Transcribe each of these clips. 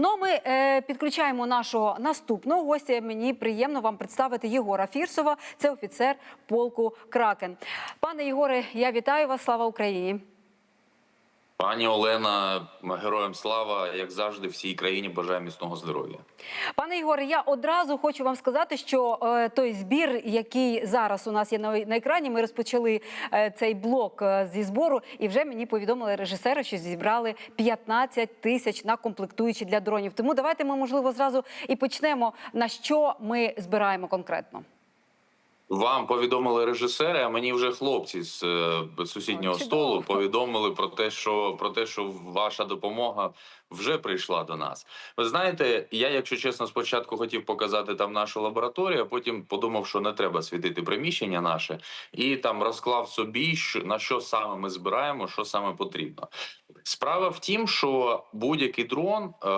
Ну, ми е, підключаємо нашого наступного гостя. Мені приємно вам представити Єгора Фірсова. Це офіцер полку Кракен. Пане Єгоре, я вітаю вас. Слава Україні! Пані Олена, героям слава, як завжди, всій країні бажаю міцного здоров'я. Пане Ігоре, я одразу хочу вам сказати, що е, той збір, який зараз у нас є на, на екрані, ми розпочали е, цей блок е, зі збору, і вже мені повідомили режисери, що зібрали 15 тисяч на комплектуючі для дронів. Тому давайте ми можливо зразу і почнемо. На що ми збираємо конкретно? Вам повідомили режисери, а мені вже хлопці з е, сусіднього чудово. столу повідомили про те, що про те, що ваша допомога вже прийшла до нас. Ви знаєте, я, якщо чесно, спочатку хотів показати там нашу лабораторію, а потім подумав, що не треба світити приміщення наше, і там розклав собі, що на що саме ми збираємо, що саме потрібно. Справа в тім, що будь-який дрон е,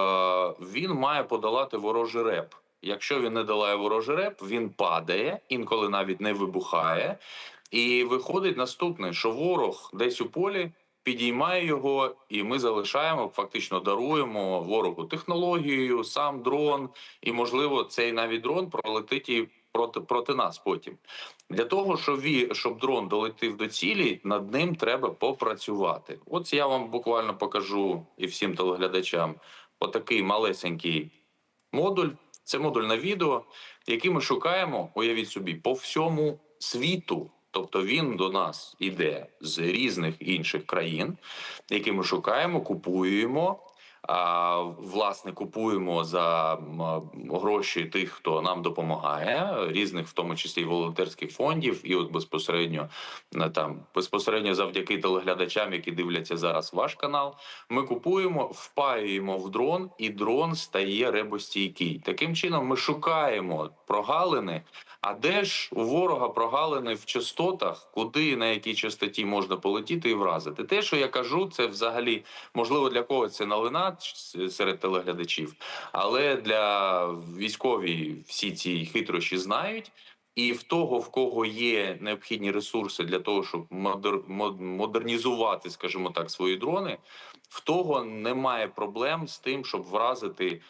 він має подолати ворожий реп. Якщо він не долає ворожий реп, він падає, інколи навіть не вибухає. І виходить наступне, що ворог десь у полі підіймає його, і ми залишаємо, фактично даруємо ворогу технологією, сам дрон, і можливо, цей навіть дрон пролетить і проти, проти нас потім. Для того, щоб, ві, щоб дрон долетів до цілі, над ним треба попрацювати. От я вам буквально покажу і всім телеглядачам отакий малесенький модуль. Це модуль на відео, який ми шукаємо, уявіть собі, по всьому світу. Тобто він до нас іде з різних інших країн, які ми шукаємо, купуємо. Власне, купуємо за гроші тих, хто нам допомагає, різних, в тому числі волонтерських фондів, і от безпосередньо на там безпосередньо завдяки телеглядачам, які дивляться зараз ваш канал. Ми купуємо, впаюємо в дрон, і дрон стає ребостійкий. Таким чином, ми шукаємо прогалини. А де ж у ворога прогалини в частотах, куди на якій частоті можна полетіти і вразити? Те, що я кажу, це взагалі можливо для когось це новина ч- серед телеглядачів, але для військові всі ці хитрощі знають. І в того, в кого є необхідні ресурси для того, щоб модер, модернізувати, скажімо так, свої дрони, в того немає проблем з тим, щоб вразити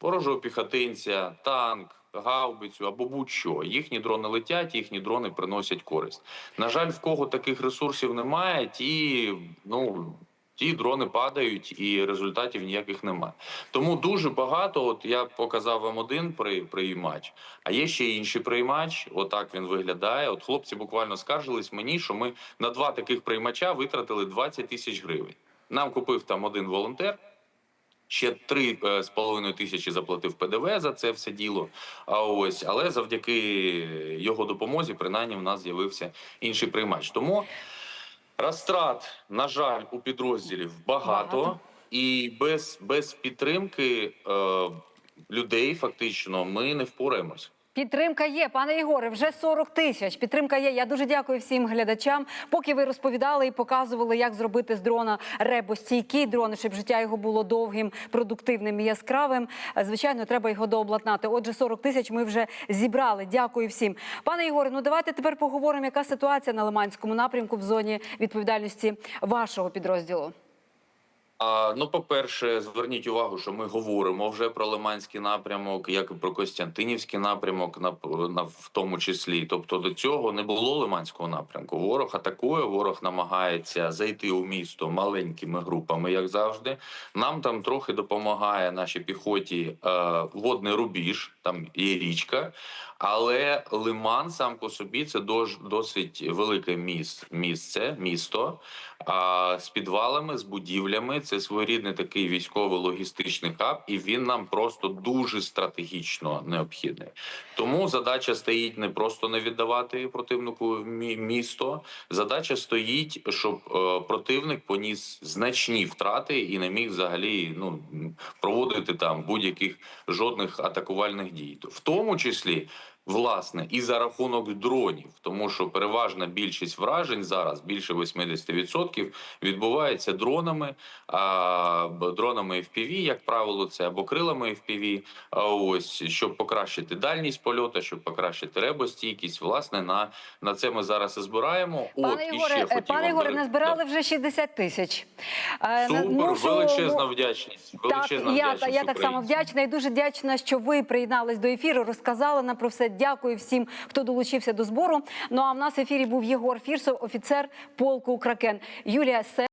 ворожого піхотинця, танк, гаубицю або будь-що. Їхні дрони летять, їхні дрони приносять користь. На жаль, в кого таких ресурсів немає, ті ну. Ті дрони падають і результатів ніяких немає. Тому дуже багато. От я показав вам один при приймач, а є ще інший приймач. Отак він виглядає. От хлопці буквально скаржились мені, що ми на два таких приймача витратили 20 тисяч гривень. Нам купив там один волонтер. Ще три е, з половиною тисячі заплатив ПДВ за це все діло. А ось, але завдяки його допомозі, принаймні, в нас з'явився інший приймач. Тому розтрат, на жаль, у підрозділів багато, Багато. і без, без підтримки е, людей фактично ми не впораємось. Підтримка є, пане Ігоре, вже 40 тисяч. Підтримка є. Я дуже дякую всім глядачам. Поки ви розповідали і показували, як зробити з дрона ребостійкий дрон, щоб життя його було довгим, продуктивним і яскравим. Е, Звичайно, треба його дообладнати. Отже, 40 тисяч ми вже зібрали. Дякую всім. Пане Ігоре, ну давайте тепер поговоримо, яка ситуація на Лиманському напрямку в зоні відповідальності вашого підрозділу. А, ну, по-перше, зверніть увагу, що ми говоримо вже про Лиманський напрямок, як і про Костянтинівський напрямок, на, на в тому числі. Тобто до цього не було Лиманського напрямку. Ворог атакує, ворог намагається зайти у місто маленькими групами, як завжди. Нам там трохи допомагає нашій піхоті е, водний рубіж, там є річка. Але Лиман сам по собі це досить велике міс, місце, місто а, з підвалами, з будівлями. Це своєрідний такий військово-логістичний хаб, і він нам просто дуже стратегічно необхідний. Тому задача стоїть не просто не віддавати противнику місто. Задача стоїть, щоб е, противник поніс значні втрати і не міг взагалі ну проводити там будь-яких жодних атакувальних дій. В тому числі Власне, і за рахунок дронів, тому що переважна більшість вражень зараз, більше 80%, відбувається дронами, а, дронами FPV, як правило, це або крилами FPV, а ось щоб покращити дальність польоту, щоб покращити ребостійкість. Власне, на, на це ми зараз і збираємо. Пане Ігоре, ще е, пане Ігоре, назбирали вже 60 тисяч. Е, Супер, мушу- величезна вдячність. Величезна я, вдячність я так само вдячна і дуже вдячна, що ви приєднались до ефіру, розказали нам про все. Дякую всім, хто долучився до збору. Ну а в нас в ефірі був Єгор Фірсов, офіцер полку Кракен. Юлія Се.